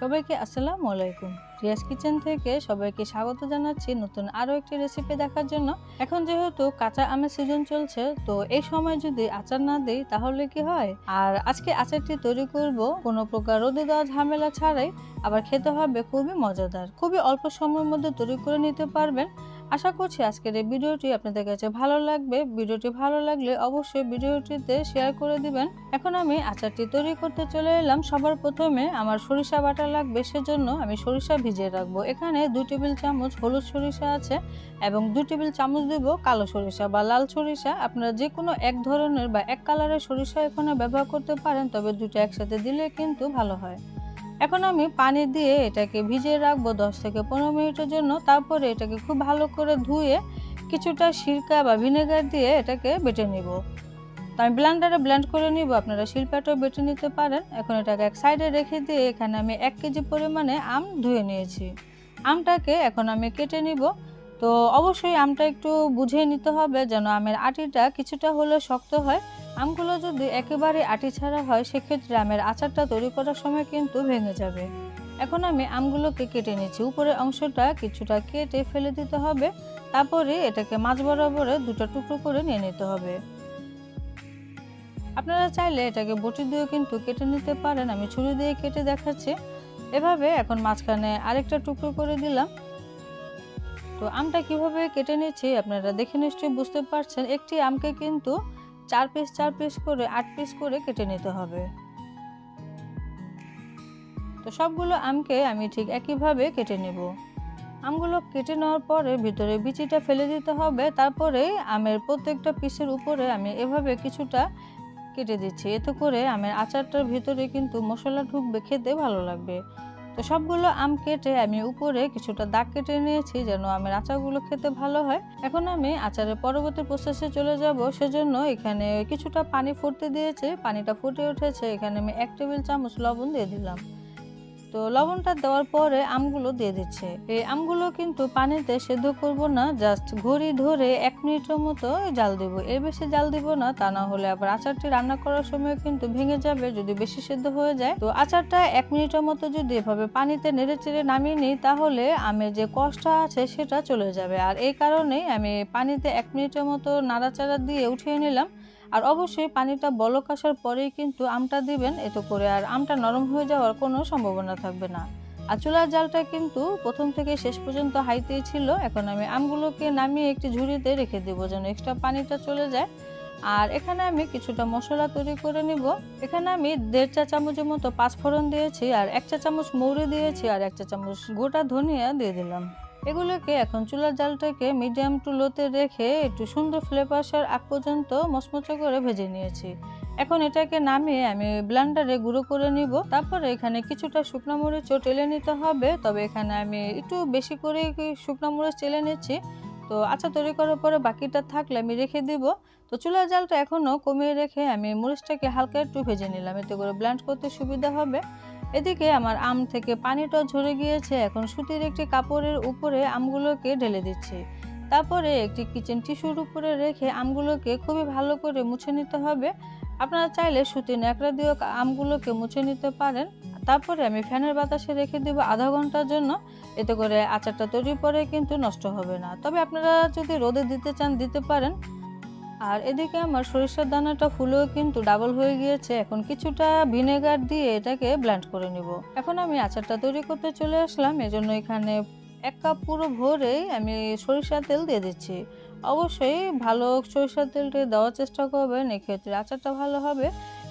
সবাইকে আসসালামু আলাইকুম। রিয়াজ কিচেন থেকে সবাইকে স্বাগত জানাচ্ছি নতুন আরও একটি রেসিপি দেখার জন্য। এখন যেহেতু কাঁচা আমের সিজন চলছে, তো এই সময় যদি আচার না দিই তাহলে কি হয়? আর আজকে আচারটি তৈরি করব কোনো প্রকার রোদে দেওয়া ঝামেলা ছাড়াই, আবার খেতে হবে খুবই মজাদার। খুবই অল্প সময়ের মধ্যে তৈরি করে নিতে পারবেন। আশা করছি আজকের এই ভিডিওটি আপনাদের কাছে ভালো লাগবে। ভিডিওটি ভালো লাগলে অবশ্যই ভিডিওটিতে শেয়ার করে দিবেন। এখন আমি আচারটি তৈরি করতে চলে এলাম। সবার প্রথমে আমার সরিষা বাটা লাগবে, সেজন্য আমি সরিষা ভিজিয়ে রাখব। এখানে দু টেবিল চামচ হলুদ সরিষা আছে এবং দু টেবিল চামচ দেব কালো সরিষা বা লাল সরিষা। আপনারা যে কোনো এক ধরনের বা এক কালারের সরিষা এখানে ব্যবহার করতে পারেন, তবে দুটো একসাথে দিলে কিন্তু ভালো হয়। এখন আমি পানি দিয়ে এটাকে ভিজিয়ে রাখব দশ থেকে পনেরো মিনিটের জন্য। তারপরে এটাকে খুব ভালো করে ধুয়ে কিছুটা সিরকা বা ভিনেগার দিয়ে এটাকে বেটে নিব। তো আমি ব্লেন্ডারে ব্লেন্ড করে নিব, আপনারা শিল্পাটাও বেটে নিতে পারেন। এখন এটাকে এক সাইডে রেখে দিয়ে এখানে আমি এক কেজি পরিমাণে আম ধুয়ে নিয়েছি। আমটাকে এখন আমি কেটে নিব। তো অবশ্যই আমটা একটু বুঝে নিতে হবে যেন আমের আটিটা কিছুটা হলেও শক্ত হয়। আমগুলো যদি একেবারে আটি ছাড়া হয়, সেক্ষেত্রে আমের আচারটা তৈরি করার সময় কিন্তু ভেঙে যাবে। এখন আমি আমগুলোকে কেটে নিচ্ছি উপরের অংশটা কিছুটা কেটে ফেলে দিতে হবে। তারপরে এটাকে মাছ বরাবরে দুটো টুকরো করে নিয়ে নিতে হবে। আপনারা চাইলে এটাকে বটি দিয়েও কিন্তু কেটে নিতে পারেন। আমি ছুরি দিয়ে কেটে দেখাচ্ছি। এভাবে এখন মাঝখানে আরেকটা টুকরো করে দিলাম। তো আমটা কীভাবে কেটে নিচ্ছি আপনারা দেখে নিশ্চয়ই বুঝতে পারছেন। একটি আমকে কিন্তু চার পিস চার পিস করে, আট পিস করে কেটে নিতে হবে। তো সবগুলো আমকে আমি ঠিক একইভাবে কেটে নেব। আমগুলো কেটে নেওয়ার পরে ভিতরে বিচিটা ফেলে দিতে হবে। তারপরে আমের প্রত্যেকটা পিসের উপরে আমি এভাবে কিছুটা কেটে দিচ্ছি। এতে করে আমের আচারটার ভিতরে কিন্তু মশলা ঢুকবে, খেতে ভালো লাগবে। তো সবগুলো আম কেটে আমি উপরে কিছুটা দাগ কেটে নিয়েছি যেন আমের আচারগুলো খেতে ভালো হয়। এখন আমি আচারের পরবর্তী প্রসেসে চলে যাব। সেজন্য এখানে কিছুটা পানি ফুটতে দিয়েছে। পানিটা ফুটে উঠেছে। এখানে আমি এক টেবিল চামচ লবণ দিয়ে দিলাম। তো লবণটা দেওয়ার পরে আমগুলো দিয়ে দিচ্ছে। এই আমগুলো কিন্তু পানিতে সেদ্ধ করব না জাস্ট ঘড়ি ধরে এক মিনিটের মতো জাল দেবো। এর বেশি জাল দিব না, তা না হলে আবার আচারটি রান্না করার সময় কিন্তু ভেঙে যাবে যদি বেশি সেদ্ধ হয়ে যায়। তো আচারটা এক মিনিটের মতো যদি এভাবে পানিতে নেড়ে চেড়ে নামিয়ে নিই, তাহলে আমের যে কষ্ট আছে সেটা চলে যাবে। আর এই কারণেই আমি পানিতে এক মিনিটের মতো নাড়াচাড়া দিয়ে উঠিয়ে নিলাম। আর অবশ্যই পানিটা বলক আসার পরেই কিন্তু আমটা দিবেন এতে করে আর আমটা নরম হয়ে যাওয়ার কোনো সম্ভাবনা থাকবে না। আর চুলার জালটা কিন্তু প্রথম থেকে শেষ পর্যন্ত হাইতেই ছিল। এখন আমি আমগুলোকে নামিয়ে একটি ঝুড়িতে রেখে দেবো যেন এক্সট্রা পানিটা চলে যায়। আর এখানে আমি কিছুটা মশলা তৈরি করে নিব। এখানে আমি দেড় চা চামচের মতো পাঁচ পাঁচফোড়ন দিয়েছি আর এক চা চামচ মৌরি দিয়েছি আর এক চা চামচ গোটা ধনিয়া দিয়ে দিলাম। এগুলোকে এখন চুলার জালটাকে মিডিয়াম টু লোতে রেখে একটু সুন্দর ফ্লেভার আসার আগ পর্যন্ত মচমচে করে ভেজে নিয়েছি। এখন এটাকে নামিয়ে আমি ব্লেন্ডারে গুঁড়ো করে নিব। তারপরে এখানে কিছুটা শুকনো মরিচও টেলে নিতে হবে। তবে এখানে আমি একটু বেশি করে শুকনো মরিচ টেলে নিচ্ছি। তো আচ্ছা তৈরি করার পরে বাকিটা থাকলে আমি রেখে দিব। তো চুলার জালটা এখনও কমিয়ে রেখে আমি মরিচটাকে হালকা একটু ভেজে নিলাম। এতে করে ব্লেন্ড করতে সুবিধা হবে। এদিকে আমার আম থেকে পানিটা ঝরে গিয়েছে। এখন সুতির একটি কাপড়ের উপরে আমগুলোকে ঢেলে দিচ্ছি। তারপরে একটি কিচেন টিস্যুর উপরে রেখে আমগুলোকে খুবই ভালো করে মুছে নিতে হবে। আপনারা চাইলে সুতির ন্যাকড়া দিয়েও আমগুলোকে মুছে নিতে পারেন। তারপরে আমি ফ্যানের বাতাসে রেখে দেবো আধা ঘণ্টার জন্য। এতে করে আচারটা তৈরির পরে কিন্তু নষ্ট হবে না। তবে আপনারা যদি রোদে দিতে চান, দিতে পারেন। আর এদিকে আমার সরিষার দানাটা ফুলেও কিন্তু ডাবল হয়ে গিয়েছে। এখন কিছুটা ভিনেগার দিয়ে এটাকে ব্ল্যান্ড করে নিব। এখন আমি আচারটা তৈরি করতে চলে আসলাম। এজন্য এখানে এক কাপ পুরো ভরেই আমি সরিষার তেল দিয়ে দিচ্ছি। অবশ্যই ভালো সরিষার তেলটি দেওয়ার চেষ্টা করবেন, এক্ষেত্রে আচারটা ভালো হবে।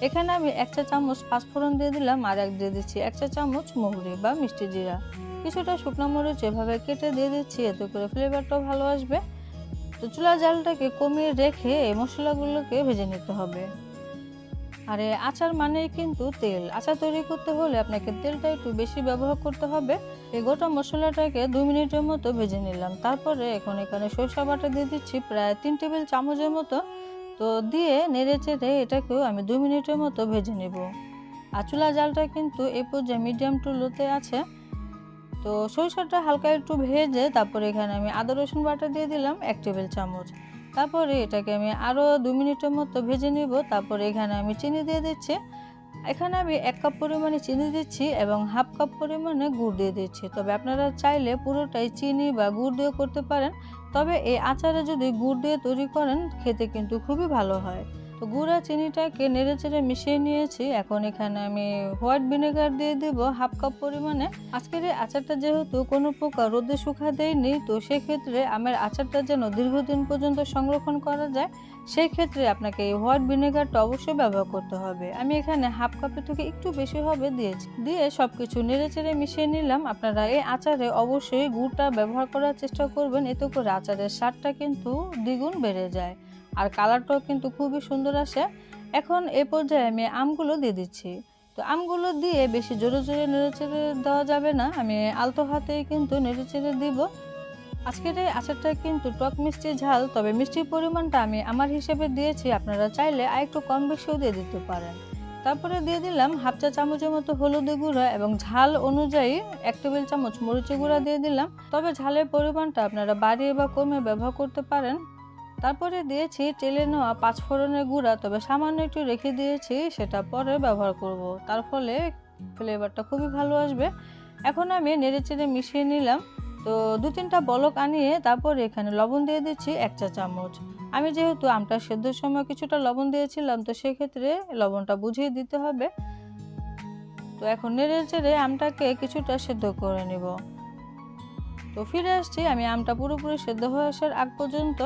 এখানে আমি এক চা চামচ পাঁচফোড়ন দিয়ে দিলাম আর এক দিয়ে দিচ্ছি এক চা চামচ মৌরি বা মিষ্টি জিরা। কিছুটা শুকনো মরিচ এভাবে কেটে দিয়ে দিচ্ছি, এতে করে ফ্লেভারটাও ভালো আসবে। তো চুলা জালটাকে কমিয়ে রেখে এই মশলাগুলোকে ভেজে নিতে হবে। আর আচার মানেই কিন্তু তেল। আচার তৈরি করতে হলে আপনাকে তেলটা একটু বেশি ব্যবহার করতে হবে। এই গোটা মশলাটাকে দু মিনিটের মতো ভেজে নিলাম। তারপরে এখন এখানে সরষা বাটা দিয়ে দিচ্ছি প্রায় তিন টেবিল চামচের মতো। তো দিয়ে নেড়ে চেড়ে এটাকেও আমি দু মিনিটের মতো ভেজে নেব। আর চুলা জালটা কিন্তু এ পর্যায়ে মিডিয়াম টু লোতে আছে। তো সরিষাটা হালকা একটু ভেজে তারপরে এখানে আমি আদা, রসুন বাটা দিয়ে দিলাম, এক টেবিল চামচ। তারপরে এটাকে আমি আরও দু মিনিটের মতো ভেজে নিব। তারপরে এখানে আমি চিনি দিয়ে দিচ্ছি। এখানে আমি এক কাপ পরিমাণে চিনি দিচ্ছি এবং হাফ কাপ পরিমাণে গুড় দিয়ে দিচ্ছি। তবে আপনারা চাইলে পুরোটাই চিনি বা গুড় দিয়ে করতে পারেন। তবে এই আচারে যদি গুড় দিয়ে তৈরি করেন, খেতে কিন্তু খুবই ভালো হয়। তো গুড় আর চিনিটাকে নেড়ে চেড়ে মিশিয়ে নিয়েছি। এখন এখানে আমি হোয়াইট ভিনেগার দিয়ে দিব হাফ কাপ পরিমাণে। আজকের এই আচারটা যেহেতু কোনো প্রকার রোদে শুকা দেয়নি তো সেক্ষেত্রে আমের আচারটা যেন দীর্ঘদিন পর্যন্ত সংরক্ষণ করা যায় সেই ক্ষেত্রে আপনাকে এই হোয়াইট ভিনেগারটা অবশ্যই ব্যবহার করতে হবে। আমি এখানে হাফ কাপের থেকে একটু বেশি হবে দিয়েছি। দিয়ে সব কিছু নেড়ে চেড়ে মিশিয়ে নিলাম। আপনারা এই আচারে অবশ্যই গুড়টা ব্যবহার করার চেষ্টা করবেন, এতে করে আচারের স্বাদটা কিন্তু দ্বিগুণ বেড়ে যায়। আর কালারটাও কিন্তু খুবই সুন্দর আসে। এখন এ পর্যায়ে আমি আমগুলো দিয়ে দিচ্ছি। তো আমগুলো দিয়ে বেশি জোরে জোরে নেড়ে চেড়ে দেওয়া যাবে না। আমি আলতো হাতেই কিন্তু নেড়ে চেড়ে দিব। আজকের এই আচারটা কিন্তু টক মিষ্টি ঝাল, তবে মিষ্টির পরিমাণটা আমি আমার হিসেবে দিয়েছি। আপনারা চাইলে আর একটু কম বেশিও দিয়ে দিতে পারেন। তারপরে দিয়ে দিলাম হাফ চা চামচের মতো হলুদের গুঁড়া এবং ঝাল অনুযায়ী এক টেবিল চামচ মরিচি গুঁড়া দিয়ে দিলাম। তবে ঝালের পরিমাণটা আপনারা বাড়িয়ে বা কমে ব্যবহার করতে পারেন। তারপরে দিয়েছি টেলে নেওয়া পাঁচ ফোড়নের গুঁড়া, তবে সামান্য একটু রেখে দিয়েছি, সেটা পরে ব্যবহার করব। তার ফলে ফ্লেভারটা খুবই ভালো আসবে। এখন আমি নেড়ে চেড়ে মিশিয়ে নিলাম। তো দু তিনটা বলক আনিয়ে তারপরে এখানে লবণ দিয়ে দিচ্ছি এক চা চামচ। আমি যেহেতু আমটা সেদ্ধর সময় কিছুটা লবণ দিয়েছিলাম, তো সেক্ষেত্রে লবণটা বুঝিয়ে দিতে হবে। তো এখন নেড়ে চেড়ে আমটাকে কিছুটা সেদ্ধ করে নিব। তো ফিরে আসছি, আমি আমটা পুরোপুরি সেদ্ধ হয়ে আসার আগ পর্যন্ত।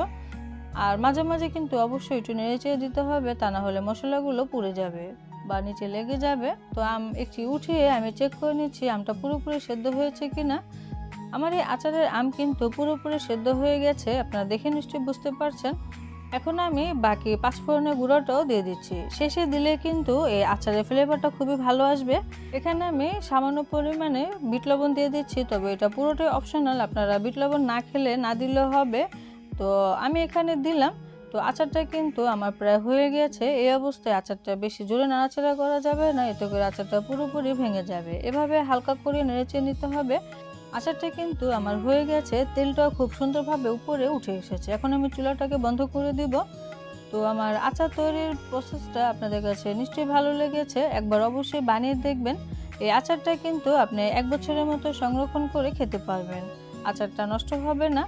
আর মাঝে মাঝে কিন্তু অবশ্যই একটু নেড়ে চেড়ে দিতে হবে, তা না হলে মশলাগুলো পুড়ে যাবে বা নিচে লেগে যাবে। তো আম একটি উঠিয়ে আমি চেক করে নিচ্ছি আমটা পুরোপুরি সেদ্ধ হয়েছে কি না আমার এই আচারের আম কিন্তু পুরোপুরি সেদ্ধ হয়ে গেছে, আপনারা দেখে নিশ্চয়ই বুঝতে পারছেন। এখন আমি বাকি পাঁচফোড়নের গুঁড়োটাও দিয়ে দিচ্ছি। শেষে দিলে কিন্তু এই আচারের ফ্লেভারটা খুবই ভালো আসবে। এখানে আমি সামান্য পরিমাণে বিট লবণ দিয়ে দিচ্ছি, তবে এটা পুরোটাই অপশনাল আপনারা বিট লবণ না খেলে না দিলেও হবে। তো আমি এখানে দিলাম। তো আচারটা কিন্তু আমার প্রায় হয়ে গেছে। এই অবস্থায় আচারটা বেশি জোরে নাড়াচাড়া করা যাবে না, এতে করে আচারটা পুরোপুরি ভেঙে যাবে। এভাবে হালকা করে নেড়েচে নিতে হবে। আচারটা কিন্তু আমার হয়ে গেছে। তেলটাও খুব সুন্দরভাবে উপরে উঠে এসেছে। এখন আমি চুলাটাকে বন্ধ করে দিব। তো আমার আচার তৈরির প্রসেসটা আপনাদের কাছে নিশ্চয়ই ভালো লেগেছে। একবার অবশ্যই বানিয়ে দেখবেন। এই আচারটা কিন্তু আপনি এক বছরের মতো সংরক্ষণ করে খেতে পারবেন। আচারটা নষ্ট হবে না।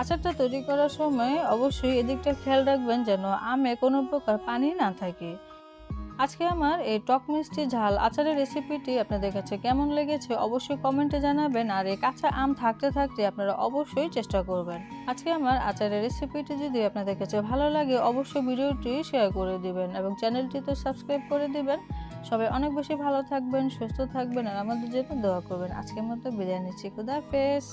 আচারটা তৈরি করার সময় অবশ্যই এদিকটা খেয়াল রাখবেন যেন আমে কোনো প্রকার পানি না থাকে। আজকে আমার এই টক মিষ্টি ঝাল আচারের রেসিপিটি আপনাদের কাছে কেমন লেগেছে অবশ্যই কমেন্টে জানাবেন আর এই কাঁচা আম থাকতে থাকতে আপনারা অবশ্যই চেষ্টা করবেন। আজকে আমার আচারের রেসিপিটি যদি আপনাদের কাছে ভালো লাগে অবশ্যই ভিডিওটি শেয়ার করে দিবেন এবং চ্যানেলটি তো সাবস্ক্রাইব করে দিবেন। সবাই অনেক বেশি ভালো থাকবেন, সুস্থ থাকবেন আর আমাদের জন্য দোয়া করবেন। আজকের মতো বিদায় নিচ্ছি। খুদা হাফেজ।